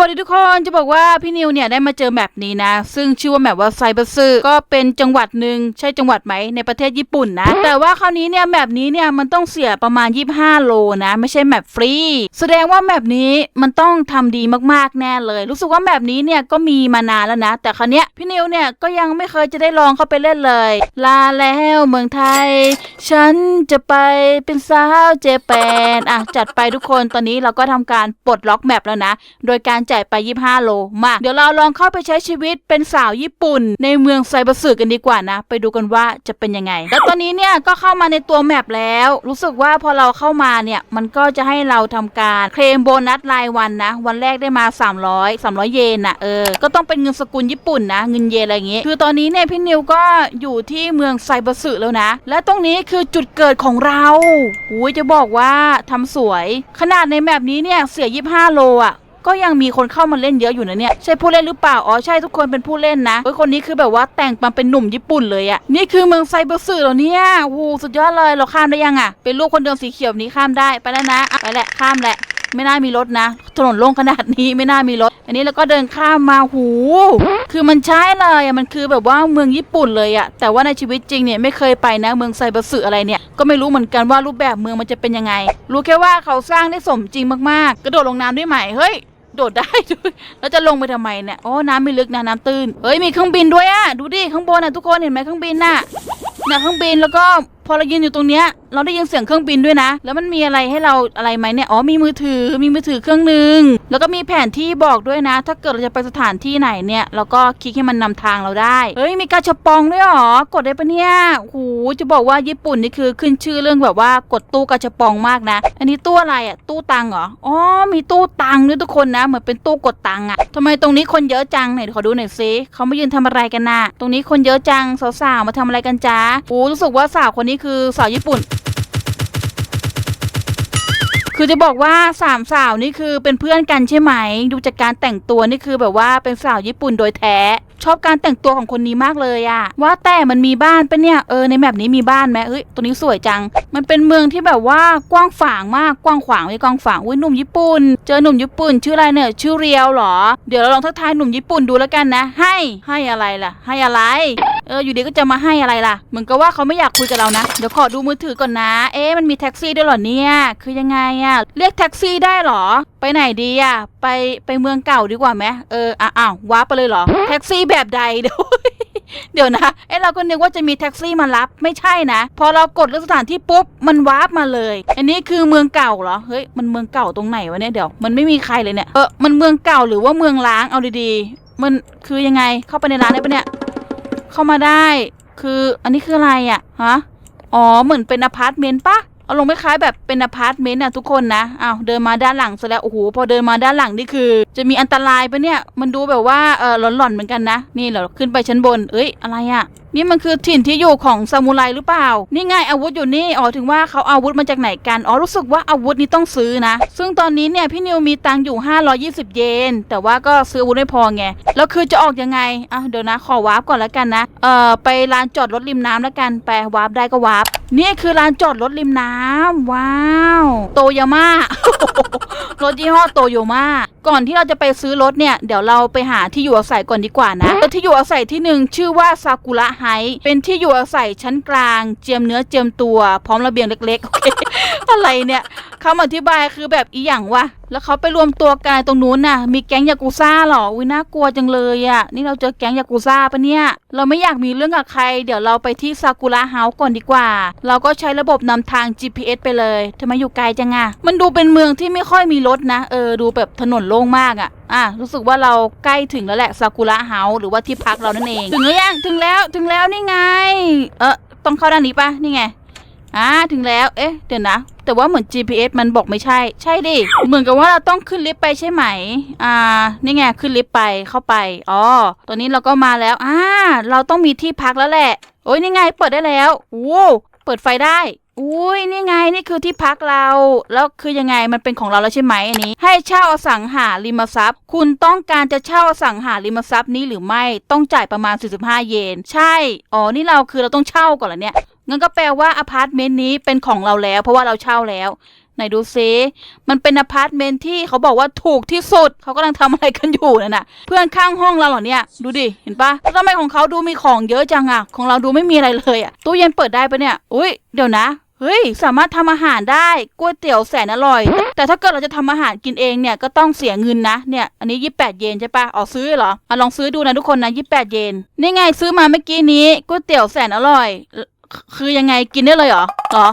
วัสดีทุกคนจะบอกว่าพี่นิวเนี่ยได้มาเจอแมปนี้นะ ซึ่งชื่อว่าแมปว่าไซบอร์ซึก็เป็นจังหวัดหนึ่งใช่จังหวัดไหมในประเทศญี่ปุ่นนะ แต่ว่าคราวนี้เนี่ยแมปนี้เนี่ยมันต้องเสียประมาณ 25 โลนะ ไม่ใช่แมปฟรีแสดงว่าแมปนี้มันต้องทำดีมากๆแน่เลย รู้สึกว่าแมปนี้เนี่ยก็มีมานานแล้วนะ แต่คราวเนี้ยพี่นิวเนี่ยก็ยังไม่เคยจะได้ลองเข้าไปเล่นเลย ลาแล้วเมืองไทย ฉันจะไปเป็นสาวเจแปนอะจัดไปทุกคนตอนนี้เราก็ทำการปลดล็อกแมปแล้วนะ โดยการจ่ายไป 25 โลมาเดี๋ยวเราลองเข้าไปใช้ชีวิตเป็นสาวญี่ปุ่น ในเมืองไซบะสึกันดีกว่านะ ไปดูกันว่าจะเป็นยังไง แล้วตอนนี้เนี่ยก็เข้ามาในตัวแมปแล้ว รู้สึกว่าพอเราเข้ามาเนี่ยมันก็จะให้เราทำการเคลมโบนัสรายวันนะ วันแรกได้มา 300 300 เยนนะเออ ก็ต้องเป็นเงินสกุลญี่ปุ่นนะ เงินเยนอะไรอย่างงี้ คือตอนนี้เนี่ยพี่นิวก็อยู่ที่เมืองไซบะสึแล้วนะ และตรงนี้คือจุดเกิดของเราอุ้ยจะบอกว่าทำสวย ขนาดในแมปนี้เนี่ยเสีย 25 โลอะ ก็ยังมีคนเข้ามาเล่นเยอะอยู่นะเนี่ยใช่ผู้เล่นหรือเปล่าอ๋อใช่ทุกคนเป็นผู้เล่นนะเฮ้ยคนนี้คือแบบว่าแต่งมาเป็นหนุ่มญี่ปุ่นเลยอะนี่คือเมืองไซเบอร์สึเหรอเนี่ยโอ้โหสุดยอดเลยเราข้ามได้ยังอะเป็นลูกคนเดิมสีเขียวนี้ข้ามได้ไปแล้วนะไปแหละข้ามแหละไม่น่ามีรถนะ ถนนโล่งขนาดนี้ไม่น่ามีรถ อันนี้เราก็เดินข้ามมาหู คือมันใช่เลยอะมันคือแบบว่าเมืองญี่ปุ่นเลยอะแต่ว่าในชีวิตจริงเนี่ยไม่เคยไปนะเมืองไซเบอร์สึอะไรเนี่ยก็ไม่รู้เหมือนกันว่ารูปแบบเมืองมันจะเป็นยังไง รู้แค่ว่าเขาสร้างได้สมจริงมากๆ กระโดดลงน้ำด้วยไหมเฮ้ย โดดได้ด้วยแล้วจะลงไปทำไมเนี่ยโอ้น้ำไม่ลึกนะน้ำตื้นเฮ้ยมีเครื่องบินด้วยอะดูดิข้างบนอะทุกคนเห็นไหมเครื่องบินน่ะนี่ยเครื่องบินแล้วก็พอเรายืนอยู่ตรงเนี้ยเราได้ยินเสียงเครื่องบินด้วยนะ แล้วมันมีอะไรให้เราอะไรไหมเนี่ยอ๋อมีมือถือมีมือถือเครื่องหนึ่งแล้วก็มีแผนที่บอกด้วยนะ ถ้าเกิดเราจะไปสถานที่ไหนเนี่ยเราก็คลิกให้มันนำทางเราได้เฮ้ยมีกาชาปองด้วยหรอกดได้ปะเนี่ยโอ้โหจะบอกว่าญี่ปุ่นนี่คือขึ้นชื่อเรื่องแบบว่ากดตู้กาชาปองมากนะ อันนี้ตู้อะไรอะตู้ตังเหรออ๋อมีตู้ตังด้วยทุกคนนะ เหมือนเป็นตู้กดตังค์อะทำไมตรงนี้คนเยอะจังไหนขอดูหน่อยซิเขามายืนทำอะไรกันน่ะตรงนี้คนเยอะจังสาวๆมาทำอะไรกันจ้าโอ้รู้สึกว่าสาวคนนี้คือสาวญี่ปุ่น คือจะบอกว่าสามสาวนี่คือเป็นเพื่อนกันใช่ไหม ดูจากการแต่งตัวนี่คือแบบว่าเป็นสาวญี่ปุ่นโดยแท้ ชอบการแต่งตัวของคนนี้มากเลยอะว่าแต่มันมีบ้านปะเนี่ยเออในแมปนี้มีบ้านไหมเอ้ยตัวนี้สวยจัง มันเป็นเมืองที่แบบว่ากว้างฝางมากกว้างขวางไม่กว้างฝางอุ้ยหนุ่มญี่ปุ่น เจอหนุ่มญี่ปุ่น ชื่ออะไรเนี่ยชื่อเรียวเหรอ เดี๋ยวเราลองทักทายหนุ่มญี่ปุ่นดูแล้วกันนะ ให้ให้อะไรล่ะ ให้อะไร เอออยู่ดีก็จะมาให้อะไรล่ะ เหมือนกับว่าเขาไม่อยากคุยกับเรานะ เดี๋ยวขอดูมือถือก่อนนะ เอ๊ะมันมีแท็กซี่ด้วยเหรอเนี่ย คือยังไงอะเรียกแท็กซี่ได้หรอ ไปไหนดีอะไปไปเมืองเก่าดีกว่าไหมเอออ้าวว้าร์ไปเลยเหรอ แท็กซี่แบบใดเดี๋ยวเดี๋ยวนะเอ้เราก็นึกว่าจะมีแท็กซี่มารับไม่ใช่นะ พอเรากดเลือกสถานที่ปุ๊บมันวาร์ปมาเลย อันนี้คือเมืองเก่าเหรอเฮ้ยมันเมืองเก่าตรงไหนวะเนี่ยเดี๋ยวมันไม่มีใครเลยเนี่ยเออมันเมืองเก่าหรือว่าเมืองล้างเอาดีๆมันคือยังไงเข้าไปในร้านได้ปะเนี่ย เข้ามาได้ คืออันนี้คืออะไรอะฮะอ๋อเหมือนเป็นอพาร์ตเมนต์ปะ เอาลงไม่คล้ายแบบเป็นอพาร์ตเมนต์อะทุกคนนะอ้าวเดินมาด้านหลังซะแล้วโอ้โหพอเดินมาด้านหลังนี่คือ จะมีอันตรายปะเนี่ยมันดูแบบว่าเออหลอนๆเหมือนกันนะนี่เรอขึ้นไปชั้นบน เอ้ยอะไรอะนี่มันคือถิ่นที่อยู่ของซามูไรหรือเปล่า นี่ไงอาวุธอยู่นี่ อ๋อถึงว่าเขาเอาวุธมาจากไหนกัน อ๋อรู้สึกว่าอาวุธนี้ต้องซื้อนะ ซึ่งตอนนี้เนี่ยพี่นิวมีตังอยู่ 520 เยน แต่ว่าก็ซื้ออาวุธไม่พอไง แล้วคือจะออกยังไงอะเดี๋ยวนะขอวาร์ปก่อนแล้วกันนะ เอ่อไปลานจอดรถริมน้ำแล้วกัน ไปวาร์ปได้ก็วาร์ปนี่คือลานจอดรถริมน้ำว้าว โตยาม่ารถยี่ห้อโตโยมา ก่อนที่เราจะไปซื้อรถเนี่ย เดี๋ยวเราไปหาที่อยู่อาศัยก่อนดีกว่านะแล้วที่อยู่อาศัยที่หนึ่งชื่อว่าซากุระไฮเป็นที่อยู่อาศัยชั้นกลาง เจียมเนื้อเจียมตัวพร้อมระเบียงเล็กๆโอเคอะไรเนี่ยคำอธิบายคือแบบอีหยังวะแล้วเขาไปรวมตัวกันตรงนู้นน่ะ มีแก๊งยากูซ่าเหรออุ้ยน่ากลัวจังเลยอะ่ะ นี่เราเจอแก๊งยากูซ่าปะเนี่ย เราไม่อยากมีเรื่องกับใคร เดี๋ยวเราไปที่ซากุระเฮาส์ก่อนดีกว่า เราก็ใช้ระบบนำทาง GPS ไปเลยทำไมอยู่ไกลจังอะมันดูเป็นเมืองที่ไม่ค่อยมีรถนะ เออ ดูแบบถนนโล่งมากอะอะ รู้สึกว่าเราใกล้ถึงแล้วแหละซากุระเฮาส์หรือว่าที่พักเรานั่นเอง ถึงหรือยัง ถึงแล้ว ถึงแล้วนี่ไง เออต้องเข้าด้านนี้ปะนี่ไง อ่า ถึงแล้ว เอ๊ะ เดี๋ยวนะ แต่ว่าเหมือน GPS มันบอกไม่ใช่ ใช่ดิ เหมือนกับว่าเราต้องขึ้นลิฟต์ไปใช่ไหม อ่า นี่ไง ขึ้นลิฟต์ไป เข้าไป อ๋อ ตอนนี้เราก็มาแล้ว อ่า เราต้องมีที่พักแล้วแหละ โอ้ยนี่ไง เปิดได้แล้วโอ้เปิดไฟได้ อุ้ยนี่ไงนี่คือที่พักเรา แล้วคือยังไงมันเป็นของเราแล้วใช่ไหมอันนี้ ให้เช่าอสังหาริมทรัพย์ คุณต้องการจะเช่าอสังหาริมทรัพย์นี้หรือไม่ต้องจ่ายประมาณ 45 เยน ใช่ อ๋อนี่เราคือเราต้องเช่าก่อนเหรอเนี่ยงั้นก็แปลว่าอพาร์ตเมนต์นี้เป็นของเราแล้ว เพราะว่าเราเช่าแล้วไหนดูซิมันเป็นอพาร์ตเมนต์ที่เขาบอกว่าถูกที่สุด เขากำลังทำอะไรกันอยู่นั่นน่ะ เพื่อนข้างห้องเราเหรอเนี่ย ดูดิ เห็นปะทำไมของเขาดูมีของเยอะจังอะของเราดูไม่มีอะไรเลยอะตู้เย็นเปิดได้ปะเนี่ย อุ้ยเดี๋ยวนะ เฮ้ย สามารถทำอาหารได้ก๋วยเตี๋ยวแสนอร่อย แต่ถ้าเกิดเราจะทำอาหารกินเองเนี่ยก็ต้องเสียเงินนะเนี่ยอันนี้ 28 เยนใช่ปะอ๋อซื้อเหรออะลองซื้อดูนะทุกคนนะ 28 เยนนี่ไงซื้อมาเมื่อกี้นี้ก๋วยเตี๋ยวแสนอร่อย คือยังไงกินได้เลยเหรอเหรอ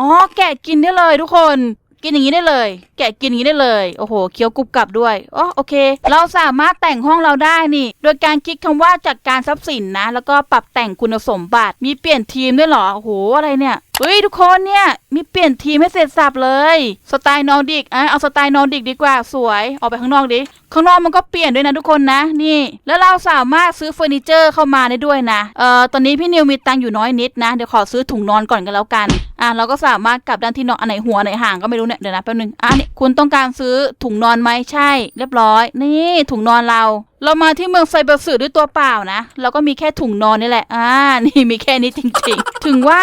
อ๋อแกะกินได้เลยทุกคนกินอย่างนี้ได้เลย แกะกินอย่างนี้ได้เลย โอ้โห เคี้ยวกรุบกรับด้วยอ๋อโอเค เราสามารถแต่งห้องเราได้นี่ โดยการคลิกคำว่าจัดการทรัพย์สินนะ แล้วก็ปรับแต่งคุณสมบัติ มีเปลี่ยนทีมด้วยเหรอ โอ้โห อะไรเนี่ย เฮ้ยทุกคนเนี่ยมีเปลี่ยนทีมให้เสร็จสับเลย สไตล์นอร์ดิกอะเอาสไตล์นอร์ดิกดีกว่าสวยออกไปข้างนอกดิข้างนอกมันก็เปลี่ยนด้วยนะทุกคนนะนี่ แล้วเราสามารถซื้อเฟอร์นิเจอร์เข้ามาได้ด้วยนะเอ่อตอนนี้พี่นิวมีตังค์อยู่น้อยนิดนะเดี๋ยวขอซื้อถุงนอนก่อนกันแล้วกันอะเราก็สามารถกลับด้านที่นอนอันไหนหัวไหนห่างก็ไม่รู้เนี่ยเดี๋ยวนะแป๊บนึงอะนี่คุณต้องการซื้อถุงนอนไหมใช่ เรียบร้อย นี่ถุงนอนเรา เรามาที่เมืองไซเบอร์สือด้วยตัวเปล่านะแล้วก็มีแค่ถุงนอนนี่แหละ อ่า นี่มีแค่นี้จริงๆ ถึงว่า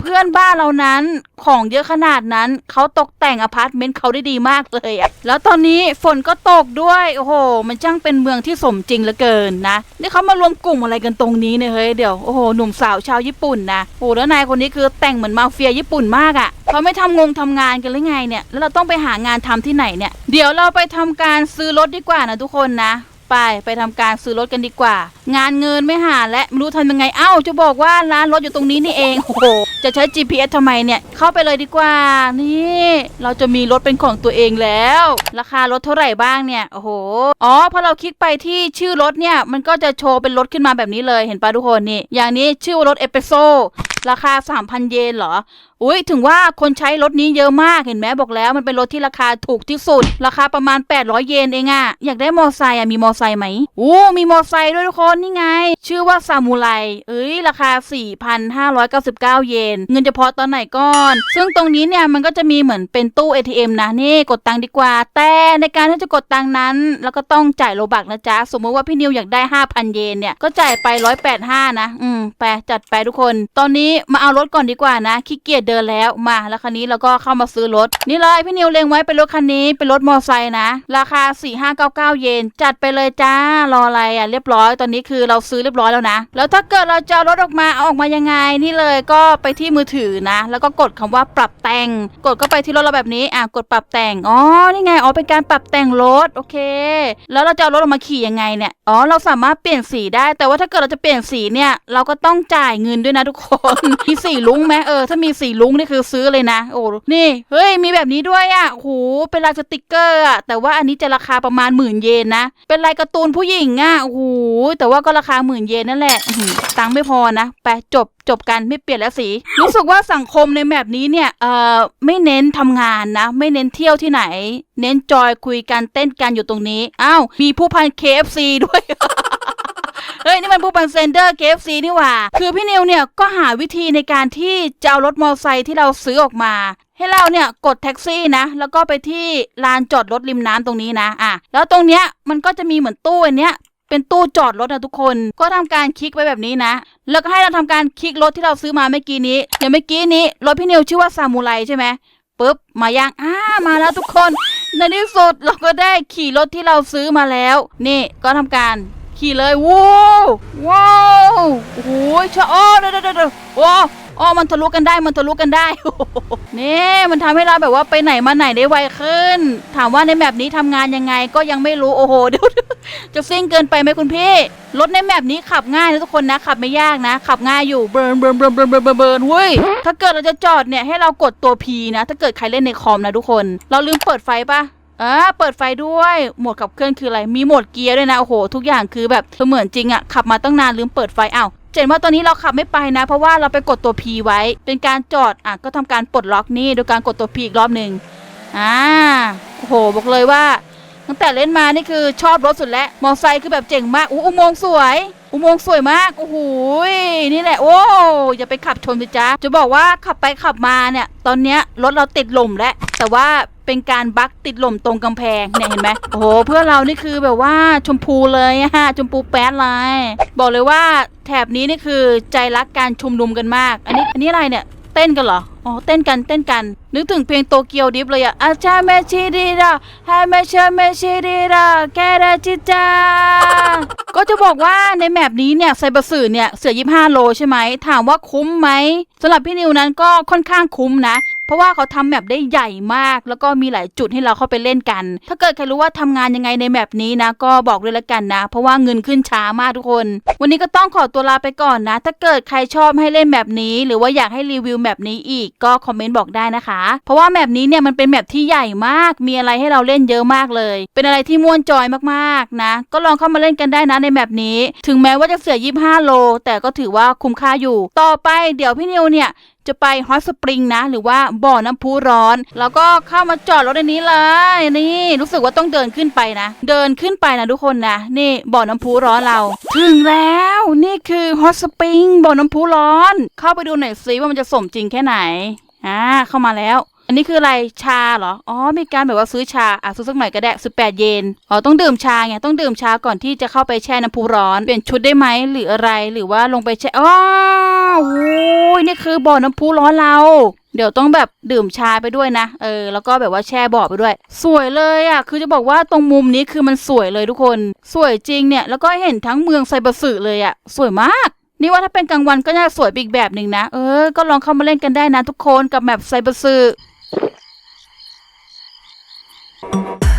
เพื่อนบ้านเรานั้นของเยอะขนาดนั้นเขาตกแต่งอพาร์ตเมนต์เขาได้ดีมากเลยอะแล้วตอนนี้ฝนก็ตกด้วยโอ้โห มันช่างเป็นเมืองที่สมจริงเหลือเกินนะนี่เขามารวมกลุ่มอะไรกันตรงนี้เนี่ยเฮ้ยเดี๋ยวโอ้โหหนุ่มสาวชาวญี่ปุ่นนะโอ้แล้วนายคนนี้คือแต่งเหมือนมาเฟียญี่ปุ่นมากอะเขาไม่ทำงงทำงานกันหรือไงเนี่ยแล้วเราต้องไปหางานทำที่ไหนเนี่ยเดี๋ยวเราไปทำการซื้อรถดีกว่านะทุกคนนะ ไปไปทำการซื้อรถกันดีกว่า งานเงินไม่หาและไม่รู้ทำยังไงเอ้าจะบอกว่าร้านรถอยู่ตรงนี้นี่เองโอ้โหจะใช้ GPS ทำไมเนี่ยเข้าไปเลยดีกว่า นี่เราจะมีรถเป็นของตัวเองแล้ว ราคารถเท่าไหร่บ้างเนี่ยโอ้โหอ๋อพอเราคลิกไปที่ชื่อรถเนี่ยมันก็จะโชว์เป็นรถขึ้นมาแบบนี้เลยเห็นปะทุกคนนี่อย่างนี้ชื่อว่ารถเอเปโซราคา 3,000 เยนเหรอ อุ้ยถึงว่าคนใช้รถนี้เยอะมากเห็นไหมบอกแล้วมันเป็นรถที่ราคาถูกที่สุด ราคาประมาณ 800 เยนเองอะอยากได้มอไซค์อะมีมอไซค์ไหมอู้มีมอไซค์ด้วยทุกคนนี่ไง ชื่อว่าซามูไรเอ้ยราคา 4,599 เยน เงินเฉพาะตอนไหนก่อน ซึ่งตรงนี้เนี่ยมันก็จะมีเหมือนเป็นตู้ ATM นะนี่กดตังดีกว่า แต่ในการที่จะกดตังนั้น แล้วก็ต้องจ่ายโลบักนะจ๊ะสมมติว่าพี่นิวอยากได้ 5,000 เยนเนี่ยก็จ่ายไป 185 นะ อืมไปจัดไปทุกคน ตอนนี้มาเอารถก่อนดีกว่านะขี้เกียจเดินแล้วมา แล้วคันนี้เราก็เข้ามาซื้อรถ นี่เลยพี่นิวเล็งไว้เป็นรถคันนี้เป็นรถมอไซค์นะ ราคา 4599 เยน จัดไปเลยจ้ารออะไรอะเรียบร้อยตอนนี้คือเราซื้อเรียบร้อยแล้วนะ แล้วถ้าเกิดเราจะรถออกมาเอาออกมายังไงนี่เลยก็ไปที่มือถือนะ แล้วก็กดคำว่าปรับแต่ง กดเข้าไปที่รถเราแบบนี้อะกดปรับแต่งอ๋อนี่ไงอ๋อเป็นการปรับแต่งรถโอเค แล้วเราจะเอารถออกมาขี่ยังไงเนี่ยอ๋อเราสามารถเปลี่ยนสีได้ แต่ว่าถ้าเกิดเราจะเปลี่ยนสีเนี่ยเราก็ต้องจ่ายเงินด้วยนะทุกคนมีสีลุงไหมเออถ้ามีสีลุงนี่คือซื้อเลยนะ โอ้นี่เฮ้ยมีแบบนี้ด้วยอะโอ้โหเป็นลายสติกเกอร์อะแต่ว่าอันนี้จะราคาประมาณหมื่นเยนนะ เป็นลายการ์ตูนผู้หญิงอะโอ้โหแต่ว่าก็ราคาหมื่นเยนนั่นแหละตังค์ไม่พอนะไปจบจบกันไม่เปลี่ยนแล้วสี รู้สึกว่าสังคมในแบบนี้เนี่ยเอ่อไม่เน้นทำงานนะ ไม่เน้นเที่ยวที่ไหน เน้นจอยคุยกันเต้นกันอยู่ตรงนี้อ้าวมีผู้พัน KFC ด้วย ฮ้ยนี่มันผู้พันเซนเดอร์ KFC นี่หว่า คือพี่นิวเนี่ยก็หาวิธีในการที่จะเอารถมอเตอร์ไซค์ที่เราซื้อออกมา ให้เราเนี่ยกดแท็กซี่นะ แล้วก็ไปที่ลานจอดรถริมน้ำตรงนี้นะอะแล้วตรงเนี้ยมันก็จะมีเหมือนตู้อันเนี้ยเป็นตู้จอดรถนะทุกคน ก็ทำการคลิกไว้แบบนี้นะ แล้วก็ให้เราทำการคลิกรถที่เราซื้อมาเมื่อกี้นี้ อย่างเมื่อกี้นี้รถพี่นิวชื่อว่าซามูไรใช่ไหมปุ๊บมายังอ่ามาแล้วทุกคน ในที่สุดเราก็ได้ขี่รถที่เราซื้อมาแล้ว นี่ก็ทำการ ขี่เลยว้าวว้าวโอ้โหชะอ้อเดี๋ยวเดี๋ยวเดี๋ยวโอ้อ๋อมันทะลุกันได้ มันทะลุกันได้ นี่มันทำให้เราแบบว่าไปไหนมาไหนได้ไวขึ้น ถามว่าในแมปนี้ทำงานยังไงก็ยังไม่รู้ โอ้โห เดี๋ยวจะซิ่งเกินไปไหมคุณพี่ รถในแมปนี้ขับง่ายนะทุกคนนะ ขับไม่ยากนะ ขับง่ายอยู่ เบิร์นเบิร์นเบิร์นเบิร์นเบิร์นเบิร์นเบิร์นเว้ย ถ้าเกิดเราจะจอดเนี่ยให้เรากดตัว P นะ ถ้าเกิดใครเล่นในคอมนะทุกคน เราลืมเปิดไฟปะ อ่าเปิดไฟด้วยโหมดขับเคลื่อนคืออะไร มีโหมดเกียร์ด้วยนะ โอ้โห ทุกอย่างคือแบบเหมือนจริงอะขับมาตั้งนานลืมเปิดไฟอ้าวเจนว่าตอนนี้เราขับไม่ไปนะ เพราะว่าเราไปกดตัว P ไว้ เป็นการจอดอะก็ทำการปลดล็อกนี่โดยการกดตัว P อีกรอบหนึ่งอ่าโอ้โห บอกเลยว่า ตั้งแต่เล่นมานี่คือชอบรถสุดแล้วมอไซค์คือแบบเจ๋งมากอู้อุโมงค์สวย อุโมงค์สวยมากโอ้โหยนี่แหละ โอ้อย่าไปขับชนสิจ๊ะจะบอกว่าขับไปขับมาเนี่ย ตอนเนี้ยรถเราติดลมแล้วแต่ว่า เป็นการบักติดลมตรงกำแพงเนี่ยเห็นไหมโอ้โหเพื่อนเรานี่คือแบบว่าชมพูเลยอะฮะชมพูแป๊ดเลยบอกเลยว่าแถบนี้นี่คือใจรักการชุมนุมกันมาก อันนี้อันนี้อะไรเนี่ยเต้นกันเหรออ๋อเต้นกันเต้นกัน นึกถึงเพลงโตเกียวดิฟเลยอะอาจาเมชิดีดาฮาเมชาเมชิดีดาแกราจิจาก็จะบอกว่าในแมปนี้เนี่ยไซเบอร์สื่อเนี่ยเสือยี่ห้าโลใช่ไหมถามว่าคุ้มไหมสำหรับพี่นิวนั้นก็ค่อนข้างคุ้มนะ เพราะว่าเขาทำแมปได้ใหญ่มาก แล้วก็มีหลายจุดให้เราเข้าไปเล่นกัน ถ้าเกิดใครรู้ว่าทำงานยังไงในแมปนี้นะ ก็บอกเลยละกันนะ เพราะว่าเงินขึ้นช้ามากทุกคน วันนี้ก็ต้องขอตัวลาไปก่อนนะ ถ้าเกิดใครชอบให้เล่นแบบนี้ หรือว่าอยากให้รีวิวแบบนี้อีกก็คอมเมนต์บอกได้นะคะ เพราะว่าแมปนี้เนี่ยมันเป็นแมปที่ใหญ่มาก มีอะไรให้เราเล่นเยอะมากเลย เป็นอะไรที่ม่วนจอยมากๆนะ ก็ลองเข้ามาเล่นกันได้นะในแมปนี้ ถึงแม้ว่าจะเสีย 25 โล แต่ก็ถือว่าคุ้มค่าอยู่ ต่อไปเดี๋ยวพี่นิวเนี่ยจะไปฮอตสปริงนะ หรือว่าบ่อน้ำพุร้อน แล้วก็เข้ามาจอดรถในนี้เลยนี่รู้สึกว่าต้องเดินขึ้นไปนะ เดินขึ้นไปนะทุกคนนะนี่บ่อน้ำพุร้อนเรา ถึงแล้วนี่คือฮอตสปริงบ่อน้ำพุร้อน เข้าไปดูหน่อยซิว่ามันจะสมจริงแค่ไหนอ่าเข้ามาแล้ว อันนี้คืออะไรชาเหรอ อ๋อ มีการแบบว่าซื้อชา อะซื้อสักหน่อยก็ได้18เยน อ๋อ ต้องดื่มชาไง ต้องดื่มชาก่อนที่จะเข้าไปแช่น้ำพุร้อน เปลี่ยนชุดได้ไหมหรืออะไร หรือว่าลงไปแช่อ๋อโอ้ยนี่คือบ่อน้ำพุร้อนเรา เดี๋ยวต้องแบบดื่มชาไปด้วยนะ เออ แล้วก็แบบว่าแช่บ่อไปด้วย สวยเลยอะ คือจะบอกว่าตรงมุมนี้คือมันสวยเลยทุกคน สวยจริงเนี่ย แล้วก็เห็นทั้งเมืองไซบะสึเลยอะ สวยมากนี่ว่าถ้าเป็นกลางวันก็น่าสวยอีกแบบหนึ่งนะ เออ ก็ลองเข้ามาเล่นกันได้นะทุกคนกับแมปไซบะ Bye.